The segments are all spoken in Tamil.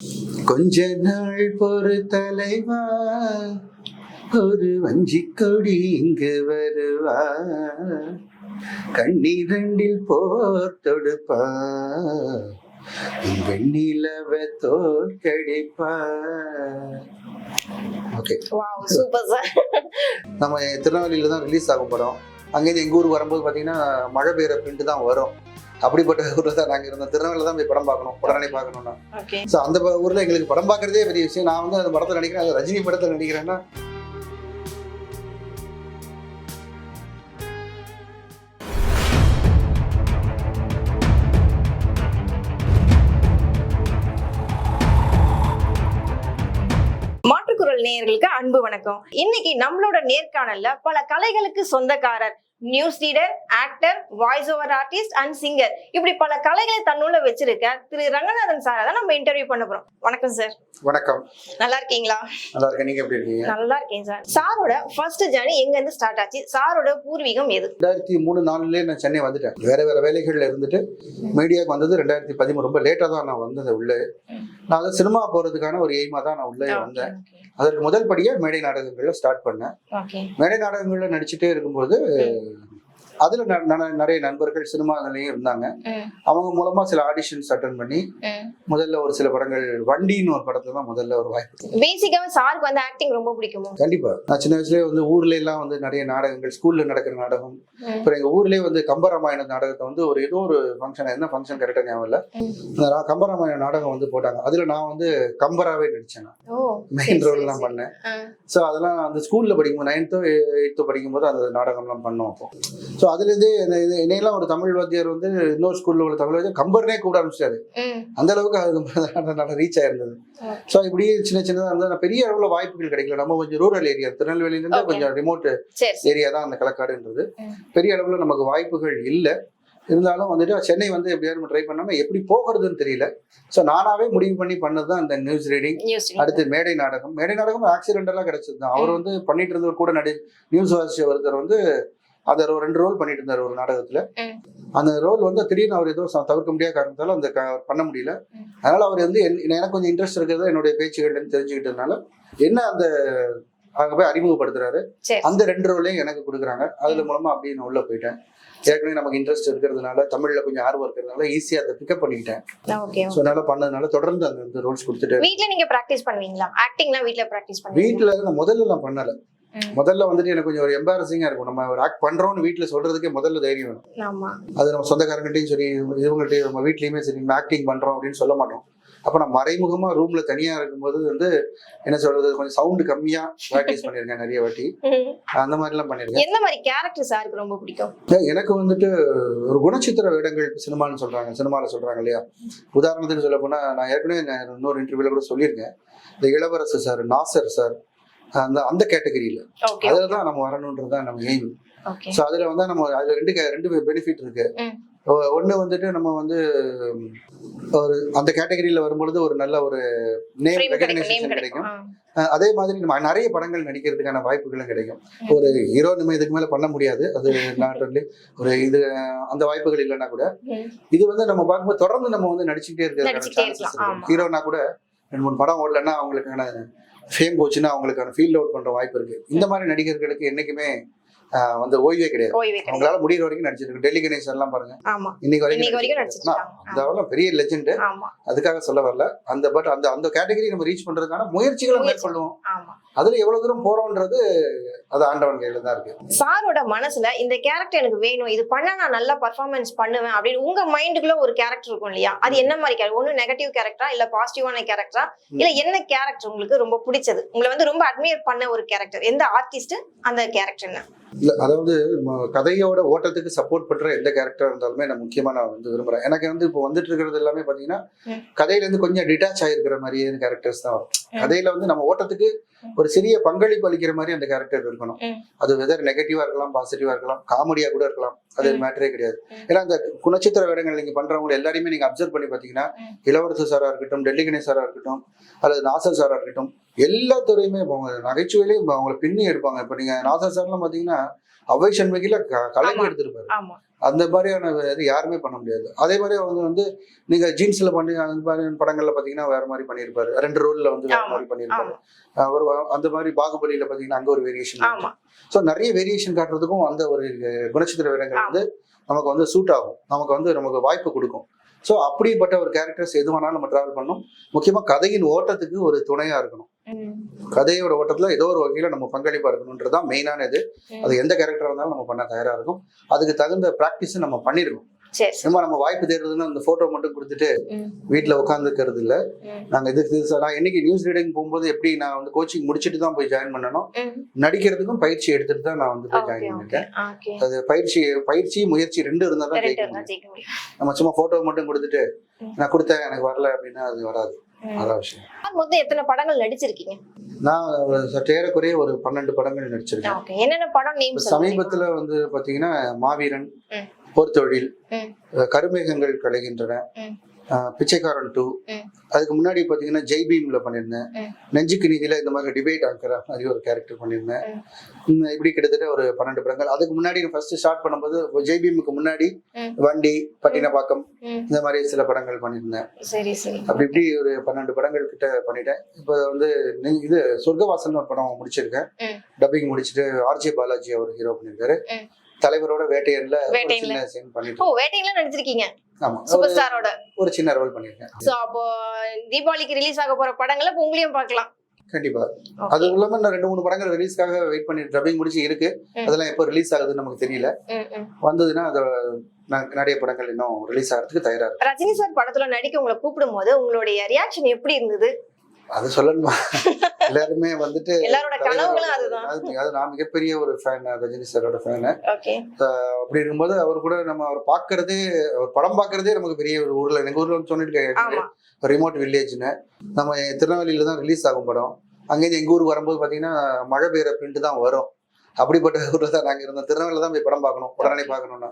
கொஞ்ச நாள் பொறு தலைவா ஒரு வஞ்சி கொடி இங்கு வருவா. கண்ணீரண்டில் போர் தொடுப்பா வெண்ணிலவ தோற்கடிப்பா ஓகே வாவ் சூப்பர் சார் நம்ம திருநெல்வேலியில தான் ரிலீஸ் ஆகும் படம் அங்கேருந்து எங்கள் ஊருக்கு வரும்போது பார்த்தீங்கன்னா மழை பெய்கிற பிரிண்ட் தான் வரும். அப்படிப்பட்ட ஊரில் தான் நாங்கள் இருந்தோம். திருநெல்வேலியில் தான் போய் படம் பார்க்கணும். உடனே பார்க்கணும்னா. ஸோ அந்த ஊர்ல எங்களுக்கு படம் பார்க்கறதே பெரிய விஷயம். நான் வந்து அந்த படத்தில் நடிக்கிறேன். அது ரஜினி படத்தில் நடிக்கிறேன்னா மாற்றுக்குரல் நேயர்களுக்கு அன்பு வணக்கம். இன்னைக்கு நம்மளோட நேர்காணல்ல பல கலைகளுக்கு சொந்தக்காரர் news reader actor voice over artist and singer இப்படி பல கலைகளை தன்னுள்ள வச்சிருக்க திரு ரங்கநாதன் சாரை தான் நம்ம இன்டர்வியூ பண்ண போறோம். வணக்கம் சார் வணக்கம். நல்லா இருக்கீங்களா? நல்லா இருக்கேன். நீங்க எப்படி இருக்கீங்க? நல்லா இருக்கேன் சார் சாரோட ஃபர்ஸ்ட் ஜேர்னி எங்க இருந்து ஸ்டார்ட் ஆச்சு? சாரோட பூர்வீகம் எது? ரெண்டாயிரத்தி மூணு நாலுலேயே நான் சென்னை வந்துட்டேன். வேற வேற வேலைகள்ல இருந்துட்டு மீடியாவுக்கு வந்தது ரெண்டாயிரத்தி பதிமூணு. ரொம்ப லேட்டாக தான் நான் வந்தது உள்ளே. நான் சினிமா போறதுக்கான ஒரு எய்மா தான் நான் உள்ளே வந்தேன். அதற்கு முதல் படியா மேடை நாடகங்கள்ல ஸ்டார்ட் பண்ணேன். மேடை நாடகங்கள்ல நடிச்சுட்டே இருக்கும்போது அதுல நிறைய நண்பர்கள் சினிமாவிலையும் இருந்தாங்க. அவங்க மூலமா சில ஆடிஷன்ஸ் அட்டன் பண்ணி முதல்ல ஒரு சில படங்கள் வண்டின்னு ஒரு படத்துல தான் முதல்ல ஒரு வாய்ப்பு பேசிக்காவே சாருக்கு வந்து ஆக்டிங் ரொம்ப பிடிக்குமோ? கண்டிப்பா. நான் சின்ன வயசுலயே வந்து ஊர்ல எல்லாம் வந்து நிறைய நாடகங்கள் ஸ்கூல்ல நடக்கிற நாடகம். அப்புறம் எங்க ஊர்லயே வந்து கம்பராமாயண நாடகத்தை வந்து ஒரு ஏதோ ஒரு ஃபங்க்ஷன் என்ன ஃபங்க்ஷன் கரெக்டா ஞாபகம் இல்ல. கம்பராமாயண நாடகம் வந்து போட்டாங்க. அதுல நான் வந்து கம்பராவே நடிச்சேன் மெயின் ரோல் எல்லாம் பண்ணேன். ஸோ அதெல்லாம் அந்த ஸ்கூல்ல படிக்கும்போது நைன்த்தோ எயித்தோ படிக்கும்போது அந்த நாடகம்லாம் பண்ணோம் அப்போ. ஸோ அதுலேருந்து என்னையெல்லாம் ஒரு தமிழ் வாத்தியார் வந்து இன்னொரு ஸ்கூல்ல உள்ள தமிழ் வாத்தியார் கம்பர்னே கூட ஆரம்பிச்சாரு. அந்த அளவுக்கு அது நல்லா ரீச் ஆயிருந்தது. ஸோ இப்படி சின்ன சின்னதாக இருந்தால் பெரிய அளவில் வாய்ப்புகள் கிடைக்கல. நம்ம கொஞ்சம் ரூரல் ஏரியா திருநெல்வேலியிலேருந்து. கொஞ்சம் ரிமோட். ஏரியா தான் அந்த களக்காடுன்றது. பெரிய அளவில் நமக்கு வாய்ப்புகள் இல்லை. இருந்தாலும் வந்துட்டு சென்னை வந்து எப்படியாவது ட்ரை பண்ணாம எப்படி போகிறதுன்னு தெரியல. ஸோ நானாவே முடிவு பண்ணி பண்ணது தான் இந்த நியூஸ் ரீடிங் அடுத்து மேடை நாடகம். மேடை நாடகம் ஆக்சிடென்டெல்லாம் கிடைச்சது தான் அவர் வந்து பண்ணிட்டு இருந்தவர் கூட நடி நியூஸ் வாசிச்ச ஒருத்தர் வந்து ஒரு ரெண்டு ரோல் பண்ணிட்டு இருந்தார் ஒரு நாடகத்துல. அந்த ரோல் வந்து திடீர்னு அவர் ஏதோ தவிர்க்க முடியாத காரணத்தால அந்த பண்ண முடியல. அதனால அவர் வந்து என்- எனக்கு கொஞ்சம் இன்ட்ரெஸ்ட் இருக்கிறது என்னுடைய பேச்சுகள்னு தெரிஞ்சுக்கிட்டதுனால என்ன அந்த அங்க போய் அறிமுகப்படுத்துறாரு. அந்த ரெண்டு ரோலையும் எனக்கு கொடுக்குறாங்க. அதுல மூலமா அப்படியே நான் உள்ள போயிட்டேன். ஏற்கனவே நமக்கு இன்ட்ரெஸ்ட் இருக்கிறதுனால தமிழ்ல கொஞ்சம் ஆர்வம் இருக்கிறதுனால ஈஸியா அதை பிக்கப் பண்ணிக்கிட்டேன். ஓகே ஸோ அதனால பண்ணதுனால தொடர்ந்து அந்த ரோல்ஸ் கொடுத்துட்டு வீட்ல நீங்க பிராக்டிஸ் பண்ணுவீங்களா? ஆக்டிங்லாம் வீட்ல பிராக்டிஸ் பண்ணுவீங்களா? வீட்டுல நான் முதல்ல நான் பண்ணல. முதல்ல வந்துட்டு எனக்கு கொஞ்சம் ஒரு எம்பாரசிங்கா இருக்கும். நம்ம ஒரு ஆக்ட் பண்றோம்னு வீட்டுல சொல்றதுக்கே முதல்ல தைரியம் வேணும். அது நம்ம சொந்தக்காரங்கள்ட்டையும் சரி இவங்கள்ட்டையும் நம்ம வீட்லயுமே சரி ஆக்டிங் பண்றோம் அப்படின்னு சொல்ல மாட்டோம். அப்ப நான் மறைமுகமா ரூம்ல தனியா இருக்கும்போது வந்து என்ன சொல்றது கொஞ்சம் சவுண்ட் கம்மியா ப்ராக்டிஸ் பண்ணிருக்கேன் நிறைய வாட்டி. அந்த மாதிரி எல்லாம் பண்ணிருக்கேன் எந்த மாதிரி கேரக்டர் சாருக்கு ரொம்ப பிடிக்கும்? எனக்கு வந்துட்டு ஒரு குணச்சித்திர வேடங்கள் சினிமான்னு சொல்றாங்க சினிமால சொல்றாங்க இல்லையா? உதாரணத்துக்கு சொல்ல போனா நான் ஏற்கனவே இன்னொரு இன்டர்வியூல கூட சொல்லியிருக்கேன். இந்த இளவரசர் சார் நாசர் சார் அந்த அந்த கேட்டகரியில அதுல தான் நம்ம வரணுன்றது தான் நம்ம எய்ம் ஸோ அதுல வந்து நம்ம அதுல ரெண்டு ரெண்டு பெனிஃபிட் இருக்கு. ம். ஒ- ஒண்ணு வந்துட்டு நம்ம வந்து ஒரு அந்த கேட்டகரியில வரும்பொழுது ஒரு நல்ல ஒரு நேம் ஃப்ரேம் கிடைக்கும் அதே மாதிரி நம்ம நிறைய படங்கள் நடிக்கிறதுக்கான வாய்ப்புகளும் கிடைக்கும். ஒரு ஹீரோ நம்ம இதுக்கு மேல பண்ண முடியாது. அது நாட் only ஒரு இது அந்த வாய்ப்புகள் இல்லைன்னா கூட. இது வந்து நம்ம பார்க்கும்போது தொடர்ந்து நம்ம வந்து நடிச்சுக்கிட்டே இருக்கிறதுக்கான நடிச்சுக்கிட்டே சான்சஸ் இருக்கலாம், இருக்கு. ஆமா. ஹீரோனா கூட ரெண்டு மூணு படம் ஓடலன்னா அவங்களுக்கான ஃபேம் போச்சுன்னா அவங்களுக்கான ஃபீல்ட் அவுட் பண்ணுற வாய்ப்பு இருக்குது இந்த மாதிரி நடிகர்களுக்கு என்னைக்குமே வந்து ஓய்வே கிடையாது. அவங்களால முடியிற வரைக்கும் நடிச்சிருக்கு டெல்லி கணேசன் எல்லாம் பாருங்க. இன்னைக்கு வரைக்கும். அந்த அளவுல பெரிய லெஜெண்ட் ஆமா. அதுக்காக சொல்ல வரல. அந்த பட் அந்த அந்த கேட்டகரி நம்ம ரீச் பண்றதுக்கான முயற்சிகளை ஆமா. அதுல எவ்வளவு தூரம் போறோம்ன்றது அது ஆண்டவன் கையில தான் இருக்கு. சாரோட மனசுல இந்த கேரக்டர் எனக்கு வேணும். இது பண்ணா நான் நல்லா பர்ஃபார்மன்ஸ் பண்ணுவேன் அப்படின்னு உங்க மைண்டுக்குள்ள ஒரு கேரக்டர் இருக்கும் இல்லையா? அது என்ன மாதிரி கேரக்டர் ஒண்ணு நெகட்டிவ் கேரக்டரா இல்ல பாசிட்டிவான கேரக்டரா இல்ல என்ன கேரக்டர் உங்களுக்கு ரொம்ப பிடிச்சது? உங்களை வந்து ரொம்ப அட்மையர் பண்ண ஒரு கேரக்டர் எந்த ஆர்டிஸ்ட் அந்த கேரக்டர் என்ன இல்ல அதாவது கதையோட ஓட்டத்துக்கு சப்போர்ட் பண்ற எந்த கேரக்டர் இருந்தாலுமே நான் முக்கியமா நான் வந்து விரும்புறேன் எனக்கு வந்து இப்போ வந்துட்டு இருக்கிறது எல்லாமே பாத்தீங்கன்னா ம். கதையில இருந்து கொஞ்சம் டிட்டாச் ஆயிருக்கிற மாதிரியே கேரக்டர்ஸ் தான் வரும். கதையில வந்து நம்ம ஓட்டத்துக்கு ஒரு சிறிய பங்களிப்பு அளிக்கிற மாதிரி அந்த கேரக்டர் இருக்கணும். அது வெதர் நெகட்டிவா இருக்கலாம் பாசிட்டிவா இருக்கலாம் காமெடியா கூட இருக்கலாம் அது. மேட்டரே கிடையாது. ஏன்னா அந்த குணச்சித்திர வேடங்கள் நீங்க பண்றவங்க எல்லாரையுமே நீங்க அப்சர்வ் பண்ணி பாத்தீங்கன்னா. இளவரசர் சாரா இருக்கட்டும் டெல்லி கணேஷ் சாரா இருக்கட்டும் அல்லது நாசர் சாரா இருக்கட்டும் எல்லா துறையுமே அவங்க நகைச்சுவையிலேயே இப்போ அவங்கள பின்னி எடுப்பாங்க இப்போ நீங்க நாசர் சார்லாம் பாத்தீங்கன்னா அவை சண்முகில க- கலக்கி ஆமா. எடுத்திருப்பாரு அந்த மாதிரியான இது யாருமே பண்ண முடியாது. அதே மாதிரி அவங்க வந்து நீங்க ஜீன்ஸ்ல பண்ணி அந்த மாதிரி படங்கள்ல பாத்தீங்கன்னா வேற மாதிரி பண்ணியிருப்பாரு ரெண்டு ரோல்ல வந்து வேற மாதிரி பண்ணியிருப்பாரு அவர் அந்த மாதிரி பாகுபலியில பாத்தீங்கன்னா அங்க ஒரு வேரியேஷன் ஸோ நிறைய வேரியேஷன் காட்டுறதுக்கும் அந்த ஒரு குணச்சித்திர வீரங்கள் வந்து நமக்கு வந்து சூட் ஆகும். நமக்கு வந்து நமக்கு வாய்ப்பு கொடுக்கும். ஸோ அப்படிப்பட்ட ஒரு கேரக்டர்ஸ் எது வேணாலும் நம்ம டிராவல் பண்ணணும். முக்கியமா கதையின் ஓட்டத்துக்கு ஒரு துணையா இருக்கணும். கதையோட ஓட்டத்துல ஏதோ ஒரு வகையில நம்ம பங்களிப்பா இருக்கணுன்றது தான் மெயினான இது. அது எந்த கேரக்டரா இருந்தாலும் நம்ம பண்ண தயாரா இருக்கும் அதுக்கு தகுந்த ப்ராக்டிஸ் நம்ம பண்ணிருக்கோம். சும்மா நம்ம வாய்ப்பு தேடுறதுன்னு அந்த போட்டோ மட்டும் கொடுத்துட்டு. வீட்டுல உட்காந்துக்கிறது இல்ல. நாங்க இதுக்கு இது நான் என்னைக்கு நியூஸ் ரீடிங் போகும்போது எப்படி நான் வந்து கோச்சிங் முடிச்சுட்டு தான் போய் ஜாயின் பண்ணணும் ம். நடிக்கிறதுக்கும் பயிற்சி எடுத்துட்டு தான் நான் வந்து போய் ஜாயின் பண்ணிருக்கேன் அது பயிற்சி பயிற்சி முயற்சி ரெண்டு இருந்தா தான் ஜெயிக்க முடியும் நம்ம சும்மா போட்டோ மட்டும் கொடுத்துட்டு. நான் கொடுத்தேன் எனக்கு வரல அப்படின்னா அது வராது. அதான் விஷயம். மொத்தம் எத்தனை படங்கள் நடிச்சிருக்கீங்க? நான் ஒரு சற்று ஏறக்குறைய ஒரு பன்னெண்டு படங்கள் நடிச்சிருக்கேன். என்னென்ன படம் நேம் சமீபத்துல வந்து பாத்தீங்கன்னா மாவீரன். போர்த்தொழில் கருமேகங்கள் கலைகின்றன. பிச்சைக்காரன் டூ. அதுக்கு முன்னாடி பாத்தீங்கன்னா ஜெய் பீம்ல பண்ணியிருந்தேன். நெஞ்சுக்கு நீதியில இந்த மாதிரி டிபேட் ஆங்கிற மாதிரி ஒரு கேரக்டர் பண்ணியிருந்தேன் இப்படி கிட்டத்தட்ட ஒரு பன்னெண்டு படங்கள் அதுக்கு முன்னாடி ஃபர்ஸ்ட் ஸ்டார்ட் பண்ணும்போது ஜெய் பீமுக்கு முன்னாடி. வண்டி பட்டினப்பாக்கம். இந்த மாதிரி சில படங்கள் பண்ணியிருந்தேன் அப்படி இப்படி ஒரு பன்னெண்டு படங்கள் கிட்ட பண்ணிட்டேன் இப்போ வந்து இது சொர்க்கவாசல்னு ஒரு படம் முடிச்சிருக்கேன். டப்பிங் முடிச்சுட்டு ஆர்ஜே பாலாஜி அவர் ஹீரோ பண்ணியிருக்காரு. தலைவரோட வேட்டையன்ல வேட்டையன்ல. சீன் ஓ பண்ணிட்டு வேட்டையில நடிச்சிருக்கீங்க. ஆமா. சூப்பர் ஸ்டாரோட ஒரு சின்ன ரோல் பண்ணியிருக்கேன் சோ அப்போ தீபாவளிக்கு ரிலீஸ் ஆக போற படங்களை உங்களையும் பார்க்கலாம். கண்டிப்பா. அது இல்லாம நான் ரெண்டு மூணு படங்கள் ரிலீஸ்க்காக வெயிட் பண்ணி டப்பிங் முடிச்சு இருக்கு. அதெல்லாம் எப்போ ரிலீஸ் ஆகுதுன்னு நமக்கு தெரியல. வந்ததுன்னா அது நிறைய படங்கள் இன்னும் ரிலீஸ் ஆகிறதுக்கு தயாரா ரஜினி சார் படத்துல நடிக்க உங்களை கூப்பிடும் போது உங்களுடைய ரியாக்ஷன் எப்படி இருந்தது? அது சொல்லணுமா? எல்லாருமே வந்துட்டு அது நான் மிகப்பெரிய ஒரு ஃபேன் ரஜினி சாரோட ஃபேனு அப்படி இருக்கும்போது அவர் கூட நம்ம அவர் பார்க்கறதே அவர் படம் பார்க்கறதே நமக்கு பெரிய ஒரு ஊர்ல எங்க ஊர்ல ஆமா. ரிமோட் வில்லேஜ்னு நம்ம திருநெல்வேலியில தான் ரிலீஸ் ஆகும் படம். அங்கேருந்து எங்க ஊருக்கு வரும்போது பாத்தீங்கன்னா மழை பெய்யுற பிரிண்ட் தான் வரும். அப்படிப்பட்ட ஊர்ல தான் நாங்க இருந்தோம். திருநெல்வேலியில தான் போய் படம் பார்க்கணும் உடனே பார்க்கணும்னா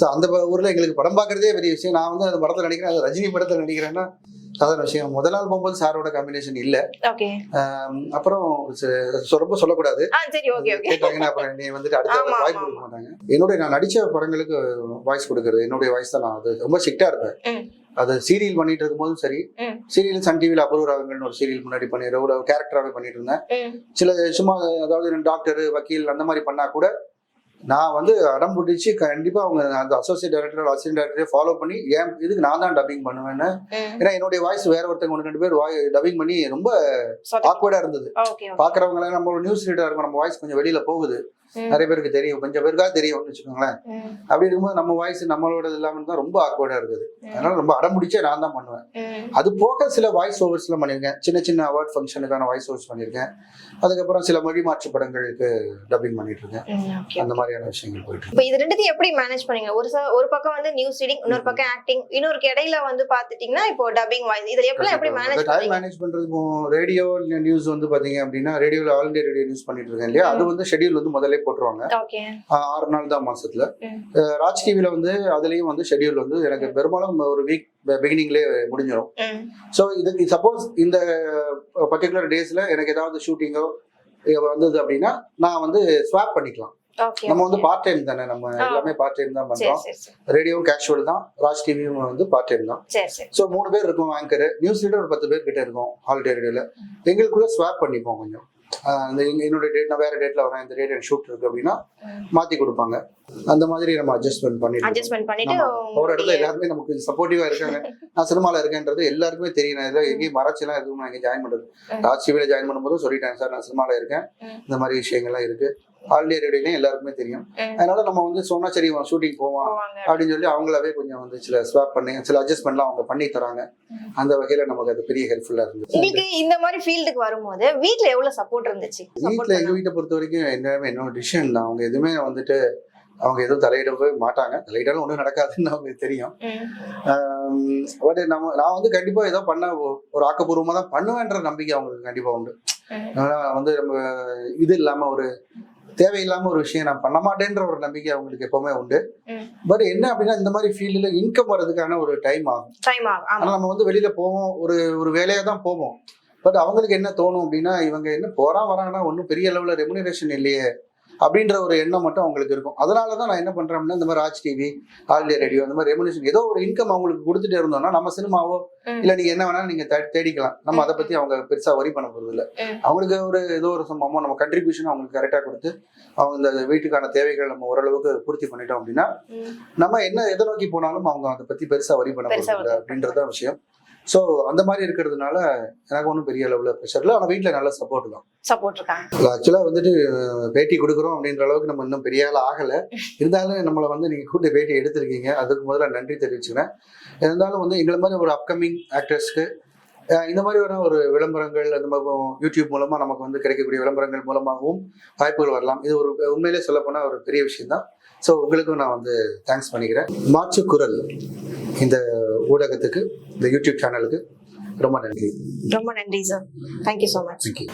ஸோ அந்த ஊர்ல எங்களுக்கு படம் பார்க்கறதே பெரிய விஷயம். நான் வந்து அந்த படத்துல நடிக்கிறேன் அது ரஜினி படத்துல நடிக்கிறேன்னா சாதாரண விஷயம் முதல் நாள் போகும்போது சாரோட காம்பினேஷன் இல்ல. அப்புறம் ரொம்ப சொல்லக்கூடாது. கேட்டாங்கன்னா அப்புறம் நீ வந்துட்டு அடுத்த வாய்ப்பு கொடுக்க மாட்டாங்க. என்னுடைய நான் நடிச்ச படங்களுக்கு வாய்ஸ் கொடுக்கறது என்னுடைய வாய்ஸ் தான் நான் அது ரொம்ப ஸ்ட்ரிக்டா இருப்பேன். அது சீரியல் பண்ணிட்டு இருக்கும்போதும் சரி. சீரியல் சன் டிவியில் அபூர்வ ராகங்கள்னு ஒரு சீரியல் முன்னாடி பண்ணிடுற ஒரு கேரக்டராகவே பண்ணிட்டு இருந்தேன். சில சும்மா அதாவது டாக்டர் வக்கீல் அந்த மாதிரி பண்ணா கூட நான் வந்து அடம் பிடிச்சி கண்டிப்பா அவங்க அந்த அசோசியேட் டைரக்டர் அசிஸ்டன்ட் டைரக்டரை ஃபாலோ பண்ணி ஏன் இதுக்கு நான் தான் டப்பிங் பண்ணுவேன்னு. ஏன்னா என்னுடைய வாய்ஸ் வேற ஒருத்தவங்க ஒன்று ரெண்டு பேர் வாய் டப்பிங் பண்ணி ரொம்ப சொதப்பி- ஆக்வர்டா இருந்தது எல்லாம் நம்ம ஒரு நியூஸ் ரீடர் இருக்கும் நம்ம வாய்ஸ் கொஞ்சம் வெளியில போகுது. நிறைய பேருக்கு தெரியும். கொஞ்சம் பேருக்காக தெரியும்னு வச்சுக்கோங்களேன். அப்படி இருக்கும்போது நம்ம வாய்ஸ் நம்மளோட இல்லாம தான் ரொம்ப ஆக்வர்டா இருக்குது. அதனால ரொம்ப அடம் பிடிச்சே நான் தான் பண்ணுவேன். அது போக சில வாய்ஸ் ஓவர்ஸ்லாம் பண்ணியிருக்கேன். சின்ன சின்ன அவார்ட் ஃபங்க்ஷனுக்கான வாய்ஸ் ஓவர்ஸ் பண்ணியிருக்கேன். அதுக்கப்புறம் சில மொழி மாற்று படங்களுக்கு டப்பிங் பண்ணிட்டு இருக்கேன். அந்த மாதிரியான விஷயங்கள் போயிட்டு. இப்ப இது ரெண்டுத்தையும் எப்படி மேனேஜ் பண்ணீங்க? ஒரு ஒரு பக்கம் வந்து நியூஸ் ரீடிங் இன்னொரு பக்கம் ஆக்டிங் இன்னொருக்கு இடையில வந்து பாத்துட்டீங்கன்னா இப்போ டப்பிங் வாய்ஸ் இதுல எப்படி எப்படி மேனேஜ் டைம் மேனேஜ் பண்றது ரேடியோ நியூஸ் வந்து பாத்தீங்க அப்படின்னா ரேடியோல ஆல் இந்தியா ரேடியோ நியூஸ் பண்ணிட்டு இருக்கேன் இல்லையா? அது வந்து ஷெட்யூல் வந்து முதல்ல போட்டுருவாங்க. ஓகே. ஆஹ் ஆறு நாள் தான் மாசத்துல. ராஜ் டிவில வந்து அதுலயும் வந்து ஷெட்யூல் வந்து எனக்கு பெரும்பாலும் ஒரு வீக் பிகினிங்லேயே முடிஞ்சிடும். ஸோ இதுக்கு சப்போஸ் இந்த பர்டிகுலர் டேஸ்ல எனக்கு ஏதாவது ஷூட்டிங்கோ வந்தது அப்படின்னா நான் வந்து ஸ்வாப் பண்ணிக்கலாம். நம்ம வந்து பார்ட் டைம் தானே நம்ம. எல்லாமே பார்ட் டைம் தான் பண்றோம். ரேடியோவும் கேஷுவல் தான் ராஜ் டிவியும் வந்து பார்ட் டைம் தான். ஸோ மூணு பேர் இருக்கும் ஆங்கர் நியூஸ் ரீடர் ஒரு பத்து பேர் கிட்ட இருக்கும் ஹாலிடே ரேடியோல எங்களுக்குள்ள ஸ்வாப் பண்ணிப்போம் கொஞ்சம். ஆஹ் இந்த எங்க- என்னோட டேட் நான் வேற டேட்ல வரேன் இந்த டேட் எனக்கு ஷூட் இருக்கு அப்படின்னா. மாத்தி கொடுப்பாங்க அந்த மாதிரி நம்ம அட்ஜஸ்ட்மெண்ட் பண்ணிட்டு. அட்ஜஸ்ட்மெண்ட் பண்ணிட்டு. ஒரு இடத்துல எல்லாருமே நமக்கு சப்போர்ட்டிவா இருக்காங்க நான் சினிமால இருக்கேன்றது எல்லாருக்குமே தெரியும் நான் ஏதோ எங்கேயும் மறைச்செல்லாம் எதுவும் நான் இங்க ஜாயின் பண்றது. ராஜ் டிவில ஜாயின் பண்ணும்போது சொல்லிட்டேன் சார் நான் சினிமால இருக்கேன். இந்த மாதிரி விஷயங்கள்லாம் இருக்கு ஆல் டே ரேடியோலையும் எல்லாருக்குமே தெரியும். அதனால நம்ம வந்து சொன்னா சரி ஷூட்டிங் போவான் போவாங்க. அப்படின்னு சொல்லி அவங்களாவே கொஞ்சம் வந்து சில ஸ்வாப் பண்ணி சில அட்ஜஸ்ட்மெண்ட்லாம் அவங்க பண்ணி தராங்க. அந்த வகையில நமக்கு அது பெரிய ஹெல்ப்ஃபுல்லா இருந்துச்சு. உங்களுக்கு இந்த மாதிரி ஃபீல்டுக்கு வரும்போது வீட்ல எவ்வளவு சப்போர்ட் இருந்துச்சு? Support வீட்ல எங்க. வீட்டை பொறுத்த வரைக்கும் என்னமே என்னோட டிசிஷன் தான் அவங்க எதுவுமே வந்துட்டு அவங்க எதுவும் தலையிடவே மாட்டாங்க. தலையிட்டாலும் ஒன்றும் நடக்காதுன்னு அவங்களுக்கு தெரியும். பட் நம்ம நான் வந்து கண்டிப்பா ஏதோ பண்ண ஒரு ஆக்கப்பூர்வமா தான் பண்ணுவேன்ற நம்பிக்கை அவங்களுக்கு கண்டிப்பா உண்டு. வந்து நம்ம இது இல்லாம ஒரு தேவையில்லாம ஒரு விஷயம் நான் பண்ண மாட்டேன்ற ஒரு நம்பிக்கை அவங்களுக்கு எப்பவுமே உண்டு. பட் என்ன அப்படின்னா இந்த மாதிரி ஃபீல்டில் இன்கம் வர்றதுக்கான ஒரு டைம் ஆகும். டைம் ஆகும் ஆமா. ஆனா நம்ம வந்து வெளியில போவோம் ஒரு ஒரு வேலையா தான் போவோம். பட் அவங்களுக்கு என்ன தோணும் அப்படின்னா இவங்க என்ன போறா வராங்கன்னா ஒன்றும் பெரிய லெவலில் ரெமுனரேஷன் இல்லையே. அப்படின்ற ஒரு எண்ணம் மட்டும் அவங்களுக்கு இருக்கும் அதனால தான் நான் என்ன அப்படின்னா இந்த மாதிரி ராஜ் டிவி ஆல் ரேடியோ அந்த மாதிரி ரெமுனேஷன் ஏதோ ஒரு இன்கம் அவங்களுக்கு கொடுத்துட்டே இருந்தோம்னா நம்ம சினிமாவோ. இல்ல நீங்க என்ன வேணாலும் நீங்க தே- தேடிக்கலாம் நம்ம அதை பத்தி அவங்க பெருசா வரி பண்ண போறது இல்ல. அவங்களுக்கு ஒரு ஏதோ ஒரு சம் amount நம்ம கண்ட்ரிபியூஷன் அவங்களுக்கு கரெக்டா கொடுத்து அவங்க இந்த வீட்டுக்கான தேவைகள் நம்ம ஓரளவுக்கு பூர்த்தி பண்ணிட்டோம் அப்படின்னா. நம்ம என்ன எதை நோக்கி போனாலும் அவங்க அதை பத்தி பெருசா வரி பண்ண போறது அப்படின்றதுதான் விஷயம் ஸோ அந்த மாதிரி இருக்கிறதுனால எனக்கு ஒன்றும் பெரிய அளவுல ப்ரெஷர் இல்லை. ஆனால் வீட்டில் நல்ல சப்போர்ட் தான். சப்போர்ட் இருக்காங்க. ஆக்சுவலாக வந்துட்டு பேட்டி கொடுக்குறோம் அப்படின்ற அளவுக்கு நம்ம இன்னும் பெரிய ஆள் ஆகலை. இருந்தாலும் நம்மளை வந்து நீங்கள் கூட்டு பேட்டி எடுத்திருக்கீங்க. அதுக்கு முதல்ல நன்றி தெரிவிச்சுக்கிறேன். இருந்தாலும் வந்து எங்களை மாதிரி ஒரு அப்கமிங் ஆக்டர்ஸ்க்கு இந்த மாதிரி ஒரு ஒரு விளம்பரங்கள் அந்த மாதிரி யூடியூப் மூலமாக நமக்கு வந்து கிடைக்கக்கூடிய விளம்பரங்கள் மூலமாகவும் வாய்ப்புகள் வரலாம். இது ஒரு உண்மையிலே சொல்லப்போனால் ஒரு பெரிய விஷயம் தான் ஸோ உங்களுக்கும் நான் வந்து தேங்க்ஸ் பண்ணிக்கிறேன். மாற்று குரல் இந்த ஊடகத்துக்கு இந்த யூடியூப் சேனலுக்கு ரொம்ப நன்றி. ரொம்ப நன்றி sir thank you so much thank you